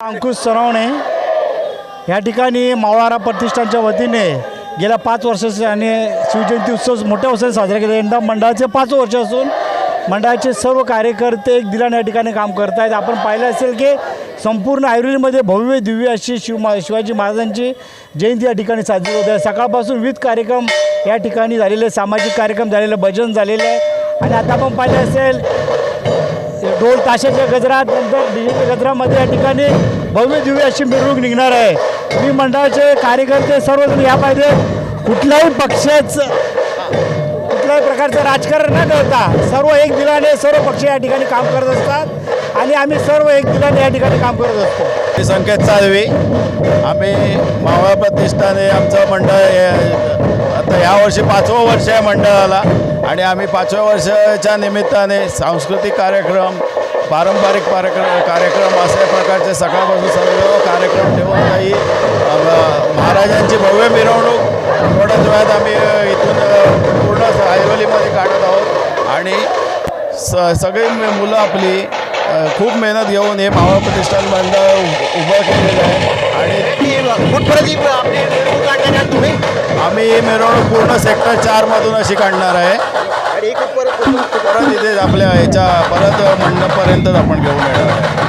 अंकुश सरावणे या ठिकाणी मावळारा प्रतिष्ठानच्या वतीने गेल्या पाच वर्षाचे आणि शिवजयंती उत्सव मोठ्या उत्साहाने साजरा केला. यंदा मंडळाचे पाच वर्ष असून मंडळाचे सर्व कार्यकर्ते एक दिलाने या ठिकाणी काम करत आहेत आपण पाहिलं असेल की संपूर्ण आयुर्वेदमध्ये भव्य दिव्य अशी शिव मा शिवाजी महाराजांची जयंती या ठिकाणी साजरी होत आहे. सकाळपासून विविध कार्यक्रम या ठिकाणी झालेले सामाजिक कार्यक्रम झालेले भजन झालेलं आहे. आणि आता आपण पाहिलं असेल ढोल ताशाच्या गजरात नंतर डीजेच्या गजरामध्ये या ठिकाणी भव्य दिव्य अशी मिरवणूक निघणार आहे. मी मंडळाचे कार्यकर्ते सर्वजण या पाहिजे कुठल्याही पक्षाचं कुठल्याही प्रकारचं राजकारण न करता सर्व एक दिलाने सर्व पक्ष या ठिकाणी काम करत असतात. आणि आम्ही सर्व एक दिलाने या ठिकाणी काम करत असतो. मी संकेत चालवी. आम्ही मावळा प्रतिष्ठाने आमचं मंडळ आता आता वर्षी पाचवं वर्ष आहे मंडळाला. आणि आम्ही पाचव्या वर्षाच्या निमित्ताने सांस्कृतिक कार्यक्रम पारंपरिक कार्यक्रम कार्यक्रम अशा प्रकारचे सकाळपासून सर्व कार्यक्रम ठेवून काही महाराजांची भव्य मिरवणूक थोड्याच वेळात आम्ही इथून पूर्ण ऐरोलीमध्ये काढत आहोत. आणि स सगळी मुलं आपली खूप मेहनत घेऊन हे मावळ प्रतिष्ठान मंडळ उभं केलेलं आहे. आणि कुठपर्यंत आपली मिरवणूक काढणार आहात तुम्ही? आम्ही ही मिरवणूक पूर्ण सेक्टर चारमधून अशी काढणार आहे. आणि कुठपर्यंत परत इथे आपल्या ह्याच्या परत मंडपपर्यंतच आपण घेऊन येणार आहे.